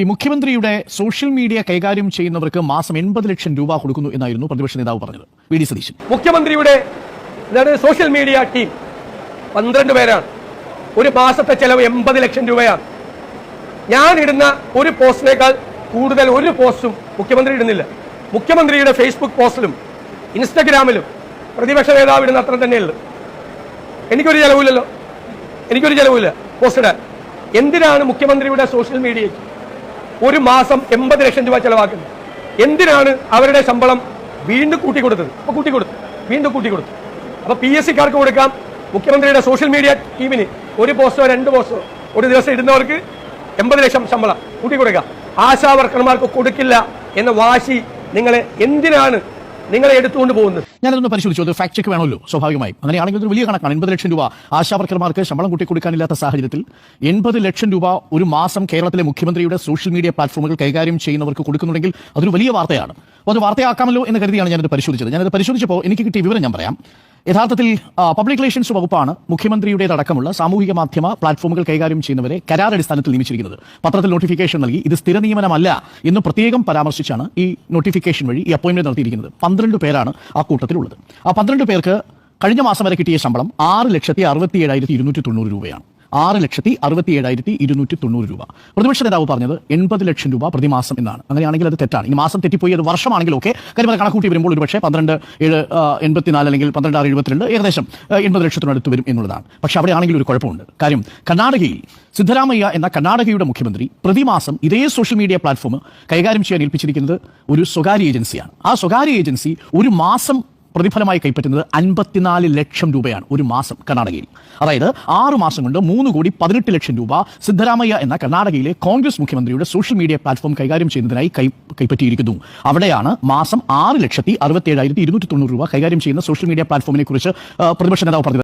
ഈ മുഖ്യമന്ത്രിയുടെ social media കൈകാര്യം ചെയ്യുന്നവർക്ക് മാസം എൺപത് ലക്ഷം രൂപ കൊടുക്കുന്നു എന്നായിരുന്നു പ്രതിപക്ഷ നേതാവ് പറഞ്ഞത്. V D Satheesan. മുഖ്യമന്ത്രിയുടെ സോഷ്യൽ മീഡിയ ടീം? പന്ത്രണ്ട് പേരാണ്. ഒരു മാസത്തെ ചെലവ് എൺപത് ലക്ഷം രൂപയാണ്. ഞാൻ ഇടുന്ന ഒരു പോസ്റ്റിനേക്കാൾ കൂടുതൽ ഒരു പോസ്റ്റും മുഖ്യമന്ത്രി ഇടുന്നില്ല. മുഖ്യമന്ത്രിയുടെ ഫേസ്ബുക്ക് പോസ്റ്റിലും ഇൻസ്റ്റഗ്രാമിലും പ്രതിപക്ഷ നേതാവ് ഇടുന്ന അത്ര തന്നെയുള്ളു. എനിക്കൊരു ചെലവില്ലല്ലോ. എനിക്കൊരു ചെലവില്ല പോസ്റ്റ് ഇടാൻ. എന്തിനാണ് മുഖ്യമന്ത്രിയുടെ സോഷ്യൽ മീഡിയയ്ക്ക് ഒരു മാസം എൺപത് ലക്ഷം രൂപ ചെലവാക്കുന്നത് എന്തിനാണ് അവരുടെ ശമ്പളം വീണ്ടും കൂട്ടിക്കൊടുത്തത്? അപ്പൊ കൂട്ടിക്കൊടുത്തു. വീണ്ടും കൂട്ടിക്കൊടുത്തു. അപ്പൊ പി എസ് സിക്കാർക്ക് കൊടുക്കാം. മുഖ്യമന്ത്രിയുടെ സോഷ്യൽ മീഡിയ ടീമിന് ഒരു പോസ്റ്റോ രണ്ട് പോസ്റ്റോ ഒരു ദിവസം ഇടുന്നവർക്ക് എൺപത് ലക്ഷം ശമ്പളം കൂട്ടിക്കൊടുക്കാം. ആശാ വർക്കർമാർക്ക് കൊടുക്കില്ല എന്ന വാശി നിങ്ങളെ എന്തിനാണ് നിങ്ങളെ എടുത്തുകൊണ്ട് പോകുന്നത്. ഞാനതൊന്ന് പരിശോധിച്ചു. അത് ഫാക്ട് ചെക്ക് വേണമല്ലോ സ്വാഭാവികമായി. അങ്ങനെയാണെങ്കിൽ ഒരു വലിയ കണക്കാണ്. എൺപത് ലക്ഷം രൂപ ആശാവർക്കർമാർക്ക് ശമ്പളം കൂട്ടി കൊടുക്കാനില്ലാത്ത സാഹചര്യത്തിൽ എൺപത് ലക്ഷം രൂപ ഒരു മാസം കേരളത്തിലെ മുഖ്യമന്ത്രിയുടെ സോഷ്യൽ മീഡിയ പ്ലാറ്റ്ഫോമുകൾ കൈകാര്യം ചെയ്യുന്നവർക്ക് കൊടുക്കുന്നുണ്ടെങ്കിൽ അതൊരു വലിയ വാർത്തയാണ്. അത് വാർത്തയാക്കാമല്ലോ എന്ന് കരുതിയാണ് ഞാനത് പരിശോധിച്ചത്. ഞാനത് പരിശോധിച്ചപ്പോൾ എനിക്ക് കിട്ടിയ വിവരം ഞാൻ പറയാം. യഥാർത്ഥത്തിൽ പബ്ലിക് റിലേഷൻസ് വകുപ്പാണ് മുഖ്യമന്ത്രിയുടേതടക്കമുള്ള സാമൂഹിക മാധ്യമ പ്ലാറ്റ്ഫോമുകൾ കൈകാര്യം ചെയ്യുന്നവരെ കരാർ അടിസ്ഥാനത്തിൽ നിയമിച്ചിരിക്കുന്നത്. പത്രത്തിൽ നോട്ടിഫിക്കേഷൻ നൽകി ഇത് സ്ഥിര നിയമനമല്ല എന്ന് പ്രത്യേകം പരാമർശിച്ചാണ് ഈ നോട്ടിഫിക്കേഷൻ വഴി ഈ അപ്പോയിന്റ്മെന്റ് നടത്തിയിരിക്കുന്നത്. പന്ത്രണ്ട് പേരാണ് ആ കൂട്ടത്തിലുള്ളത്. ആ പന്ത്രണ്ട് പേർക്ക് കഴിഞ്ഞ മാസം വരെ കിട്ടിയ ശമ്പളം ആറ് ലക്ഷത്തി അറുപത്തി ഏഴായിരത്തി ഇരുന്നൂറ്റി തൊണ്ണൂറ് രൂപയാണ്. ആറ് ലക്ഷത്തി അറുപത്തി ഏഴായിരത്തി ഇരുന്നൂറ്റി തൊണ്ണൂറ് രൂപ. പ്രതിപക്ഷ നേതാവ് പറഞ്ഞത് എൺപത് ലക്ഷം രൂപ പ്രതിമാസം എന്നാണ്. അങ്ങനെയാണെങ്കിൽ അത് തെറ്റാണ്. ഈ മാസം തെറ്റിപ്പോയി അത് വർഷമാണെങ്കിൽ ഓക്കെ. കാര്യം കണക്കൂട്ടി വരുമ്പോൾ ഒരു പക്ഷേ പന്ത്രണ്ട് ഏഴ് എൺപത്തിനാല് അല്ലെങ്കിൽ പന്ത്രണ്ട് ആറ് എഴുപത്തിരണ്ട് ഏകദേശം എൺപത് ലക്ഷത്തിനടുത്ത് വരും എന്നുള്ളതാണ്. പക്ഷേ അവിടെ ആണെങ്കിൽ ഒരു കുഴപ്പമുണ്ട്. കാര്യം കർണാടകയിൽ സിദ്ധരാമയ്യ എന്ന കർണാടകയുടെ മുഖ്യമന്ത്രി പ്രതിമാസം ഇതേ സോഷ്യൽ മീഡിയ പ്ലാറ്റ്ഫോം കൈകാര്യം ചെയ്യാൻ ഏൽപ്പിച്ചിരിക്കുന്നത് ഒരു സ്വകാര്യ ഏജൻസിയാണ്. ആ സ്വകാര്യ ഏജൻസി ഒരു മാസം പ്രതിഫലമായി കൈപ്പറ്റുന്നത് അൻപത്തിനാല് ലക്ഷം രൂപയാണ് ഒരു മാസം കർണാടകയിൽ. അതായത് ആറ് മാസം കൊണ്ട് മൂന്ന് കോടി പതിനെട്ട് ലക്ഷം രൂപ സിദ്ധരാമയ്യ എന്ന കർണാടകയിലെ കോൺഗ്രസ് മുഖ്യമന്ത്രിയുടെ സോഷ്യൽ മീഡിയ പ്ലാറ്റ്ഫോം കൈകാര്യം ചെയ്യുന്നതിനായി കൈ കൈപ്പറ്റിയിരിക്കുന്നു. അവിടെയാണ് മാസം ആറ് ലക്ഷത്തി അറുപത്തി ഏഴായിരത്തി ഇരുന്നൂറ്റി തൊണ്ണൂറ് രൂപ കൈകാര്യം ചെയ്യുന്ന സോഷ്യൽ മീഡിയ പ്ലാറ്റ്ഫോമിനെ കുറിച്ച് പ്രതിപക്ഷ നേതാവ് പറഞ്ഞത്.